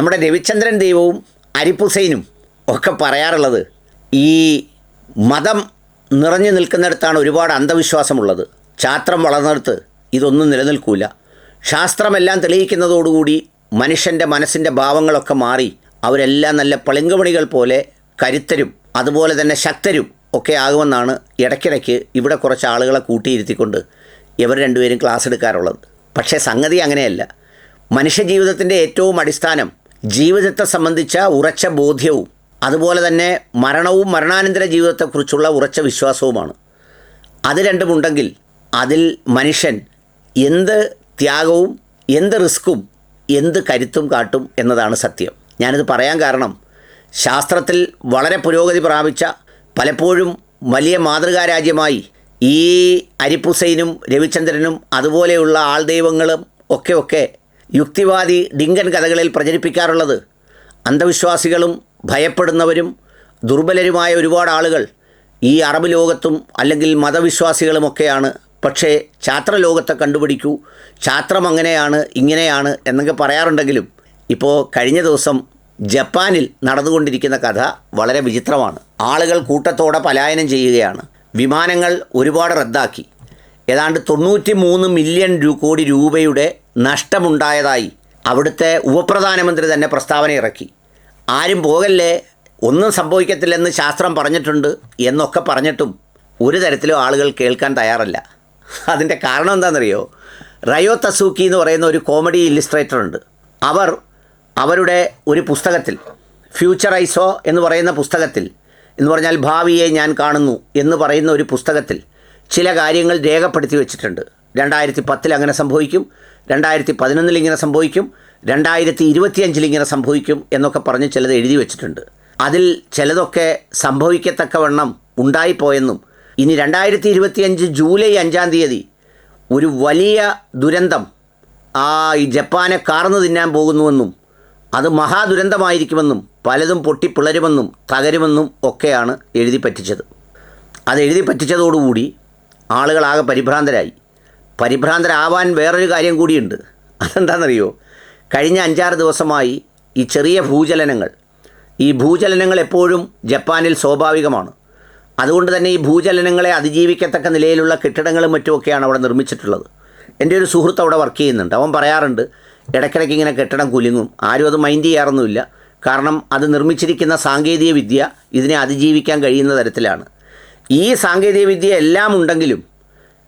നമ്മുടെ രവിചന്ദ്രൻ ദൈവവും അരിപ്പുസൈനും ഒക്കെ പറയാറുള്ളത് ഈ മതം നിറഞ്ഞു നിൽക്കുന്നിടത്താണ് ഒരുപാട് അന്ധവിശ്വാസമുള്ളത്. ശാസ്ത്രം വളർന്നിടത്ത് ഇതൊന്നും നിലനിൽക്കൂല. ശാസ്ത്രമെല്ലാം തെളിയിക്കുന്നതോടുകൂടി മനുഷ്യന്റെ മനസ്സിന്റെ ഭാവങ്ങളൊക്കെ മാറി അവരെല്ലാം നല്ല പളിങ്കുമണികൾ പോലെ കരുത്തരും അതുപോലെ തന്നെ ശക്തരും ഒക്കെ ആകുമെന്നാണ് ഇടയ്ക്കിടയ്ക്ക് ഇവിടെ കുറച്ച് ആളുകളെ കൂട്ടിയിരുത്തിക്കൊണ്ട് ഇവർ രണ്ടുപേരും ക്ലാസ് എടുക്കാറുള്ളത്. പക്ഷേ സംഗതി അങ്ങനെയല്ല. മനുഷ്യജീവിതത്തിന്റെ ഏറ്റവും അടിസ്ഥാനം ജീവിതത്തെ സംബന്ധിച്ച ഉറച്ച ബോധ്യവും അതുപോലെ തന്നെ മരണവും മരണാനന്തര ജീവിതത്തെക്കുറിച്ചുള്ള ഉറച്ച വിശ്വാസവുമാണ്. അത് രണ്ടുമുണ്ടെങ്കിൽ അതിൽ മനുഷ്യൻ എന്ത് ത്യാഗവും എന്ത് റിസ്ക്കും എന്ത് കരുത്തും കാട്ടും എന്നതാണ് സത്യം. ഞാനിത് പറയാൻ കാരണം ശാസ്ത്രത്തിൽ വളരെ പുരോഗതി പ്രാപിച്ച പലപ്പോഴും വലിയ മാതൃകാ രാജ്യമായി ഈ അരിപ്പുസൈനും രവിചന്ദ്രനും അതുപോലെയുള്ള ആൾദൈവങ്ങളും ഒക്കെ ഒക്കെ യുക്തിവാദി ഡിങ്കൻ കഥകളിൽ പ്രചരിപ്പിക്കാറുള്ളത്. അന്ധവിശ്വാസികളും ഭയപ്പെടുന്നവരും ദുർബലരുമായ ഒരുപാട് ആളുകൾ ഈ അറബ് ലോകത്തും അല്ലെങ്കിൽ മതവിശ്വാസികളുമൊക്കെയാണ്. പക്ഷേ ഛാത്രലോകത്തെ കണ്ടുപിടിക്കൂ. ഛാത്രം അങ്ങനെയാണ് ഇങ്ങനെയാണ് എന്നൊക്കെ പറയാറുണ്ടെങ്കിലും ഇപ്പോൾ കഴിഞ്ഞ ദിവസം ജപ്പാനിൽ നടന്നുകൊണ്ടിരിക്കുന്ന കഥ വളരെ വിചിത്രമാണ്. ആളുകൾ കൂട്ടത്തോടെ പലായനം ചെയ്യുകയാണ്. വിമാനങ്ങൾ ഒരുപാട് റദ്ദാക്കി. ഏതാണ്ട് തൊണ്ണൂറ്റി മൂന്ന് മില്യൺ കോടി രൂപയുടെ നഷ്ടമുണ്ടായതായി അവിടുത്തെ ഉപപ്രധാനമന്ത്രി തന്നെ പ്രസ്താവന ഇറക്കി. ആരും പോകല്ലേ? ഒന്നും സംഭവിക്കത്തില്ലെന്ന് ശാസ്ത്രം പറഞ്ഞിട്ടുണ്ട് എന്നൊക്കെ പറഞ്ഞിട്ടും ഒരു തരത്തിലും ആളുകൾ കേൾക്കാൻ തയ്യാറല്ല. അതിന്റെ കാരണം എന്താണെന്നറിയോ? റയോ തസൂക്കി എന്ന് പറയുന്ന ഒരു കോമഡി ഇല്ലിസ്ട്രേറ്റർ ഉണ്ട് അവർ അവരുടെ ഒരു പുസ്തകത്തിൽ ഫ്യൂച്ചർ ഐസോ എന്ന് പറയുന്ന പുസ്തകത്തിൽ എന്ന് പറഞ്ഞാൽ ഭാവിയെ ഞാൻ കാണുന്നു എന്ന് പറയുന്ന ഒരു പുസ്തകത്തിൽ ചില കാര്യങ്ങൾ രേഖപ്പെടുത്തി വെച്ചിട്ടുണ്ട്. രണ്ടായിരത്തി പത്തിൽ അങ്ങനെ സംഭവിക്കും. രണ്ടായിരത്തി പതിനൊന്നിൽ ഇങ്ങനെ സംഭവിക്കും. രണ്ടായിരത്തി ഇരുപത്തിയഞ്ചിൽ ഇങ്ങനെ സംഭവിക്കും എന്നൊക്കെ പറഞ്ഞ് ചിലത് എഴുതി വെച്ചിട്ടുണ്ട്. അതിൽ ചിലതൊക്കെ സംഭവിക്കത്തക്കവണ്ണം ഉണ്ടായിപ്പോയെന്നും ഇനി രണ്ടായിരത്തി ഇരുപത്തിയഞ്ച് ജൂലൈ അഞ്ചാം തീയതി ഒരു വലിയ ദുരന്തം ആ ഈ ജപ്പാനെ കാർന്നു തിന്നാൻ പോകുന്നുവെന്നും അത് മഹാദുരന്തമായിരിക്കുമെന്നും പലതും പൊട്ടിപ്പിളരുമെന്നും തകരുമെന്നും ഒക്കെയാണ് എഴുതി പറ്റിച്ചത്. അത് എഴുതി പറ്റിച്ചതോടുകൂടി ആളുകളാകെ പരിഭ്രാന്തരായി. പരിഭ്രാന്തരാവാൻ വേറൊരു കാര്യം കൂടിയുണ്ട്. അതെന്താണെന്നറിയോ? കഴിഞ്ഞ അഞ്ചാറ് ദിവസമായി ഈ ചെറിയ ഭൂചലനങ്ങൾ ഈ ഭൂചലനങ്ങൾ എപ്പോഴും ജപ്പാനിൽ സ്വാഭാവികമാണ്. അതുകൊണ്ട് തന്നെ ഈ ഭൂചലനങ്ങളെ അതിജീവിക്കത്തക്ക നിലയിലുള്ള കെട്ടിടങ്ങളും മറ്റുമൊക്കെയാണ് അവിടെ നിർമ്മിച്ചിട്ടുള്ളത്. എന്റെ ഒരു സുഹൃത്ത് അവിടെ വർക്ക് ചെയ്യുന്നുണ്ട്. അവൻ പറയാറുണ്ട് ഇടയ്ക്കിടയ്ക്ക് ഇങ്ങനെ കെട്ടിടം കുലുങ്ങും. ആരും അത് മൈൻഡ് ചെയ്യാറൊന്നുമില്ല. കാരണം അത് നിർമ്മിച്ചിരിക്കുന്ന സാങ്കേതിക വിദ്യ ഇതിനെ അതിജീവിക്കാൻ കഴിയുന്ന തരത്തിലാണ്. ഈ സാങ്കേതിക വിദ്യ എല്ലാം ഉണ്ടെങ്കിലും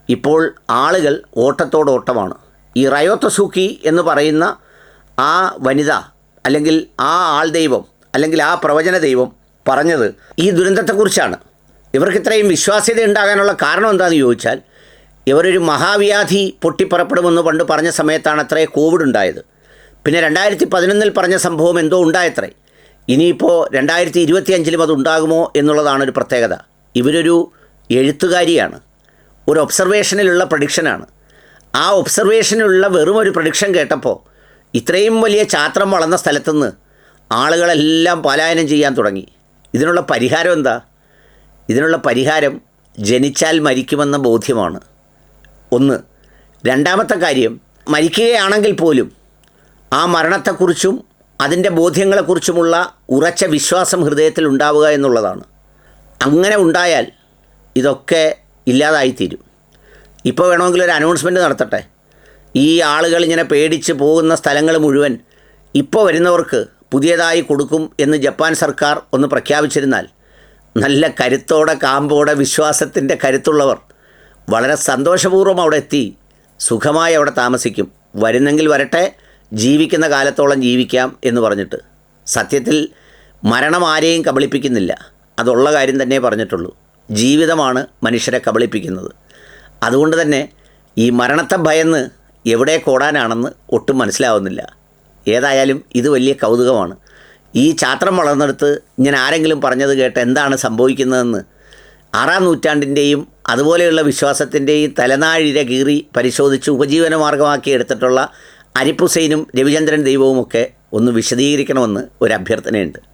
ഇപ്പോൾ ആളുകൾ ഓട്ടത്തോടോട്ടമാണ്. ഈ റയോത്തസൂക്കി എന്ന് പറയുന്ന ആ വനിത അല്ലെങ്കിൽ ആ ആൾ ദൈവം അല്ലെങ്കിൽ ആ പ്രവചന ദൈവം പറഞ്ഞത് ഈ ദുരന്തത്തെക്കുറിച്ചാണ്. ഇവർക്ക് ഇത്രയും വിശ്വാസ്യത ഉണ്ടാകാനുള്ള കാരണം എന്താണെന്ന് ചോദിച്ചാൽ ഇവരൊരു മഹാവ്യാധി പൊട്ടിപ്പുറപ്പെടുമെന്ന് പണ്ട് പറഞ്ഞ സമയത്താണ് അത്രേ കോവിഡ് ഉണ്ടായത്. പിന്നെ രണ്ടായിരത്തി പതിനൊന്നിൽ പറഞ്ഞ സംഭവം എന്തോ ഉണ്ടായത്രേ. ഇനിയിപ്പോൾ രണ്ടായിരത്തി ഇരുപത്തിയഞ്ചിലും അത് ഉണ്ടാകുമോ എന്നുള്ളതാണ് ഒരു പ്രത്യേകത. ഇവരൊരു എഴുത്തുകാരിയാണ്. ഒരു ഒബ്സർവേഷനിലുള്ള പ്രഡിക്ഷനാണ് ആ ഒബ്സർവേഷനിലുള്ള വെറും ഒരു പ്രഡിക്ഷൻ കേട്ടപ്പോൾ ഇത്രയും വലിയ ചാത്രം വളർന്ന സ്ഥലത്തുനിന്ന് ആളുകളെല്ലാം പലായനം ചെയ്യാൻ തുടങ്ങി. ഇതിനുള്ള പരിഹാരം എന്താ? ഇതിനുള്ള പരിഹാരം ജനിച്ചാൽ മരിക്കുമെന്ന ബോധ്യമാണ്. ഒന്ന് രണ്ടാമത്തെ കാര്യം മരിക്കുകയാണെങ്കിൽ പോലും ആ മരണത്തെക്കുറിച്ചും അതിന്റെ ബോധ്യങ്ങളെക്കുറിച്ചുമുള്ള ഉറച്ച വിശ്വാസം ഹൃദയത്തിൽ ഉണ്ടാവുക എന്നുള്ളതാണ്. അങ്ങനെ ഉണ്ടായാൽ ഇതൊക്കെ ഇല്ലാതായിത്തീരും. ഇപ്പോൾ വേണമെങ്കിൽ ഒരു അനൗൺസ്മെന്റ് നടത്തട്ടെ. ഈ ആളുകൾ ഇങ്ങനെ പേടിച്ച് പോകുന്ന സ്ഥലങ്ങൾ മുഴുവൻ ഇപ്പോൾ വരുന്നവർക്ക് പുതിയതായി കൊടുക്കും എന്ന് ജപ്പാൻ സർക്കാർ ഒന്ന് പ്രഖ്യാപിച്ചിരുന്നാൽ നല്ല കരുത്തോടെ കാമ്പോടെ വിശ്വാസത്തിന്റെ കരുത്തുള്ളവർ വളരെ സന്തോഷപൂർവം അവിടെ എത്തി സുഖമായി അവിടെ താമസിക്കും. വരുന്നെങ്കിൽ വരട്ടെ ജീവിക്കുന്ന കാലത്തോളം ജീവിക്കാം എന്ന് പറഞ്ഞിട്ട്. സത്യത്തിൽ മരണം ആരെയും കബളിപ്പിക്കുന്നില്ല. അതുള്ള കാര്യം തന്നെ പറഞ്ഞിട്ടുള്ളൂ. ജീവിതമാണ് മനുഷ്യരെ കബളിപ്പിക്കുന്നത്. അതുകൊണ്ട് തന്നെ ഈ മരണത്തെ ഭയന്ന് എവിടെ കോടാനാണെന്ന് ഒട്ടും മനസ്സിലാവുന്നില്ല. ഏതായാലും ഇത് വലിയ കൗതുകമാണ്. ഈ ചാത്രം വളർന്നെടുത്ത് ഞാൻ ആരെങ്കിലും പറഞ്ഞത് കേട്ട് എന്താണ് സംഭവിക്കുന്നതെന്ന് ആറാം നൂറ്റാണ്ടിന്റെയും അതുപോലെയുള്ള വിശ്വാസത്തിന്റെയും തലനാഴിര കീറി പരിശോധിച്ച് ഉപജീവന എടുത്തിട്ടുള്ള അരിപ്പുസൈനും രവിചന്ദ്രൻ ദൈവവുമൊക്കെ ഒന്ന് വിശദീകരിക്കണമെന്ന് ഒരു അഭ്യർത്ഥനയുണ്ട്.